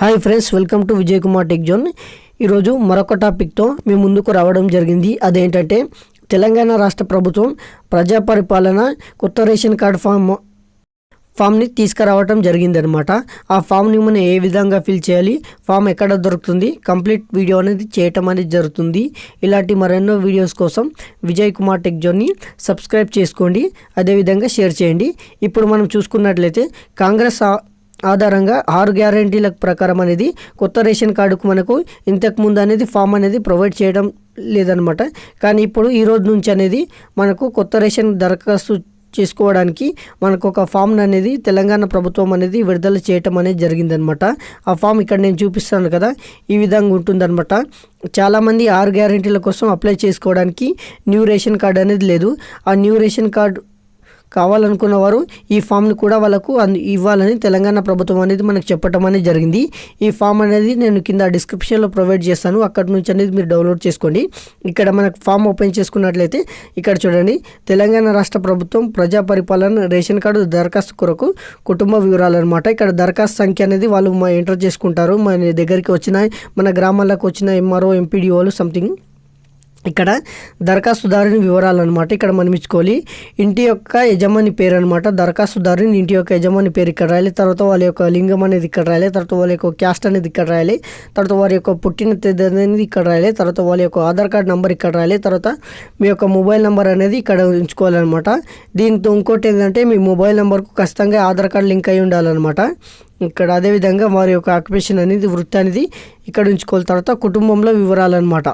Hi friends welcome to Vijay Kumar tech zone. ఈరోజు మరొక టాపిక్తో మీ ముందుకు రావడం జరిగింది. అదేంటంటే తెలంగాణ రాష్ట్ర ప్రభుత్వం ప్రజా పరిపాలన కొత్త రేషన్ కార్డ్ ఫామ్ ఫామ్ని తీసుకురావటం జరిగిందనమాట ఆ ఫామ్ని మనం ఏ విధంగా ఫిల్ చేయాలి ఫామ్ ఎక్కడ దొరుకుతుంది కంప్లీట్ వీడియో అనేది చేయటం అనేది జరుగుతుంది. ఇలాంటి మరెన్నో వీడియోస్ కోసం విజయ్ కుమార్ టెక్ జోన్ని సబ్స్క్రైబ్ చేసుకోండి అదేవిధంగా షేర్ చేయండి. ఇప్పుడు మనం చూసుకున్నట్లయితే కాంగ్రెస్ ఆధారంగా ఆరు గ్యారంటీల ప్రకారం అనేది కొత్త రేషన్ కార్డుకు మనకు ఇంతకు ముందు అనేది ఫామ్ అనేది ప్రొవైడ్ చేయడం లేదనమాట కానీ ఇప్పుడు ఈ రోజు నుంచి అనేది మనకు కొత్త రేషన్ దరఖాస్తు చేసుకోవడానికి మనకు ఒక ఫామ్ అనేది తెలంగాణ ప్రభుత్వం అనేది విడుదల చేయటం అనేది జరిగిందనమాట ఆ ఫామ్ ఇక్కడ నేను చూపిస్తాను కదా ఈ విధంగా ఉంటుందన్నమాట. చాలామంది ఆరు గ్యారంటీల కోసం అప్లై చేసుకోవడానికి న్యూ రేషన్ కార్డు అనేది లేదు. ఆ న్యూ రేషన్ కార్డు కావాలనుకున్న వారు ఈ ఫామ్ని కూడా వాళ్ళకు అంద- ఇవ్వాలని తెలంగాణ ప్రభుత్వం అనేది మనకు చెప్పడం అనేది జరిగింది. ఈ ఫామ్ అనేది నేను కింద డిస్క్రిప్షన్లో ప్రొవైడ్ చేస్తాను. అక్కడి నుంచి అనేది మీరు డౌన్లోడ్ చేసుకోండి. ఇక్కడ మనకు ఫామ్ ఓపెన్ చేసుకున్నట్లయితే ఇక్కడ చూడండి. తెలంగాణ రాష్ట్ర ప్రభుత్వం ప్రజా పరిపాలన రేషన్ కార్డు దరఖాస్తు కొరకు కుటుంబ వివరాలు అనమాట ఇక్కడ దరఖాస్తు సంఖ్య అనేది వాళ్ళు మా ఎంటర్ చేసుకుంటారు. మన దగ్గరికి వచ్చిన మన గ్రామాలకు వచ్చిన ఎంఆర్ఓ ఎంపీడీఓలు సంథింగ్ ఇక్కడ దరఖాస్తుదారుని వివరాలు అనమాట ఇక్కడ మనం ఇచ్చుకోవాలి. ఇంటి యొక్క యజమాని పేరు అనమాట దరఖాస్తుదారుని ఇంటి యొక్క యజమాని పేరు ఇక్కడ రాయాలి. తర్వాత వాళ్ళ యొక్క లింగం అనేది ఇక్కడ రాయాలి. తర్వాత వాళ్ళ యొక్క క్యాస్ట్ అనేది ఇక్కడ రాయాలి. తర్వాత వారి యొక్క పుట్టిన తేదీ అనేది ఇక్కడ రాయాలి. తర్వాత వాళ్ళ యొక్క ఆధార్ కార్డ్ నెంబర్ ఇక్కడ రాయాలి. తర్వాత మీ యొక్క మొబైల్ నెంబర్ అనేది ఇక్కడ ఉంచుకోవాలన్నమాట. దీంతో ఇంకోటి ఏంటంటే మీ మొబైల్ నెంబర్కు ఖచ్చితంగా ఆధార్ కార్డ్ లింక్ అయి ఉండాలన్నమాట. ఇక్కడ అదేవిధంగా వారి యొక్క ఆక్యుపేషన్ అనేది వృత్తి అనేది ఇక్కడ ఉంచుకోవాలి. తర్వాత కుటుంబంలో వివరాలు అనమాట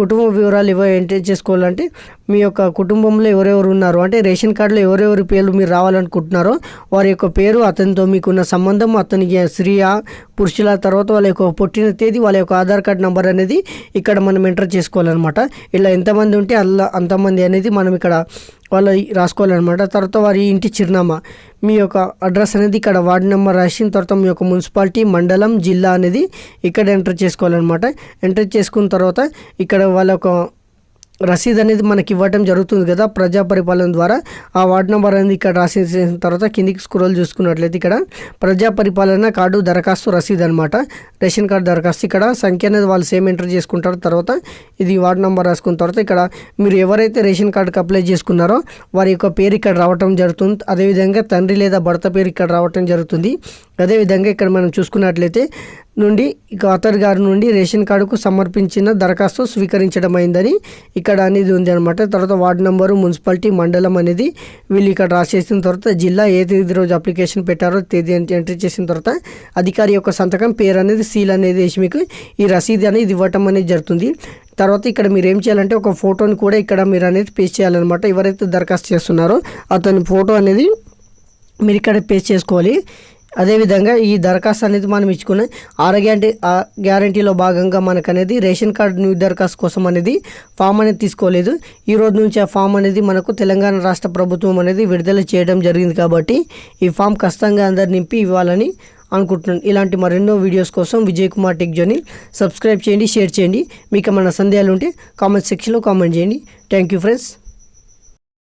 కుటుంబ వివరాలు ఇవ ఏంటి చేసుకోవాలంటే మీ యొక్క కుటుంబంలో ఎవరెవరు ఉన్నారు? అంటే రేషన్ కార్డులో ఎవరెవరి పేర్లు మీరు రావాలనుకుంటున్నారో వారి యొక్క పేరు అతనితో మీకున్న సంబంధం అతనికి స్త్రీయా పురుషుల తర్వాత వాళ్ళ యొక్క పుట్టిన తేదీ వాళ్ళ యొక్క ఆధార్ కార్డ్ నెంబర్ అనేది ఇక్కడ మనం ఎంటర్ చేసుకోవాలన్నమాట. ఇలా ఎంతమంది ఉంటే అలా అంతమంది అనేది మనం ఇక్కడ వాళ్ళ రాసుకోవాలన్నమాట. తర్వాత వారి ఇంటి చిరునామా. మీ యొక్క అడ్రస్ అనేది ఇక్కడ వార్డు నెంబర్ రాసిన తర్వాత మీ యొక్క మున్సిపాలిటీ మండలం జిల్లా అనేది ఇక్కడ ఎంటర్ చేసుకోవాలన్నమాట. ఎంటర్ చేసుకున్న తర్వాత ఇక్కడ వాళ్ళ యొక్క రసీదు అనేది మనకి ఇవ్వటం జరుగుతుంది కదా ప్రజా పరిపాలన ద్వారా. ఆ వార్డ్ నెంబర్ అనేది ఇక్కడ రాసేసిన తర్వాత కిందికి స్క్రోల్ చూసుకున్నట్లయితే ఇక్కడ ప్రజా పరిపాలన కార్డు దరఖాస్తు రసీదు అనమాట రేషన్ కార్డు దరఖాస్తు ఇక్కడ. సంఖ్య అనేది వాళ్ళు సేమ్ ఎంటర్ చేసుకుంటారు. తర్వాత ఇది వార్డ్ నెంబర్ రాసుకున్న తర్వాత ఇక్కడ మీరు ఎవరైతే రేషన్ కార్డుకి అప్లై చేసుకున్నారో వారి యొక్క పేరు ఇక్కడ రావటం జరుగుతుంది. అదేవిధంగా తండ్రి లేదా భర్త పేరు ఇక్కడ రావటం జరుగుతుంది. అదేవిధంగా ఇక్కడ మనం చూసుకున్నట్లయితే నుండి ఇక గారి నుండి రేషన్ కార్డుకు సమర్పించిన దరఖాస్తు స్వీకరించడం అయిందని ఇక్కడ అనేది ఉంది అనమాట తర్వాత వార్డు నెంబరు మున్సిపాలిటీ మండలం అనేది వీళ్ళు ఇక్కడ రాసేసిన తర్వాత జిల్లా ఏ తేదీ రోజు అప్లికేషన్ పెట్టారో తేదీ ఎంట్రీ ఎంటర్ చేసిన తర్వాత అధికారి యొక్క సంతకం పేరు అనేది సీల్ అనేది వేసి మీకు ఈ రసీదు అనేది ఇవ్వటం అనేది జరుగుతుంది. తర్వాత ఇక్కడ మీరు ఏం చేయాలంటే ఒక ఫోటోని కూడా ఇక్కడ మీరు అనేది పేస్ట్ చేయాలన్నమాట. ఎవరైతే దరఖాస్తు చేస్తున్నారో అతని ఫోటో అనేది మీరు ఇక్కడ పేస్ట్ చేసుకోవాలి. అదేవిధంగా ఈ దరఖాస్తు అనేది మనం ఇచ్చుకునే ఆరు గ్యారంటీ గ్యారంటీలో భాగంగా మనకు అనేది రేషన్ కార్డు న్యూ దరఖాస్తు కోసం అనేది ఫామ్ అనేది తీసుకోలేదు. ఈ రోజు నుంచి ఆ ఫామ్ అనేది మనకు తెలంగాణ రాష్ట్ర ప్రభుత్వం అనేది విడుదల చేయడం జరిగింది కాబట్టి ఈ ఫామ్ ఖచ్చితంగా అందరు నింపి ఇవ్వాలని అనుకుంటున్నాను ఇలాంటి మరెన్నో వీడియోస్ కోసం విజయ్ కుమార్ టెక్ జోని సబ్స్క్రైబ్ చేయండి షేర్ చేయండి. మీకు ఏమైనా సందేహాలు ఉంటే కామెంట్ సెక్షన్లో కామెంట్ చేయండి. Thank you friends.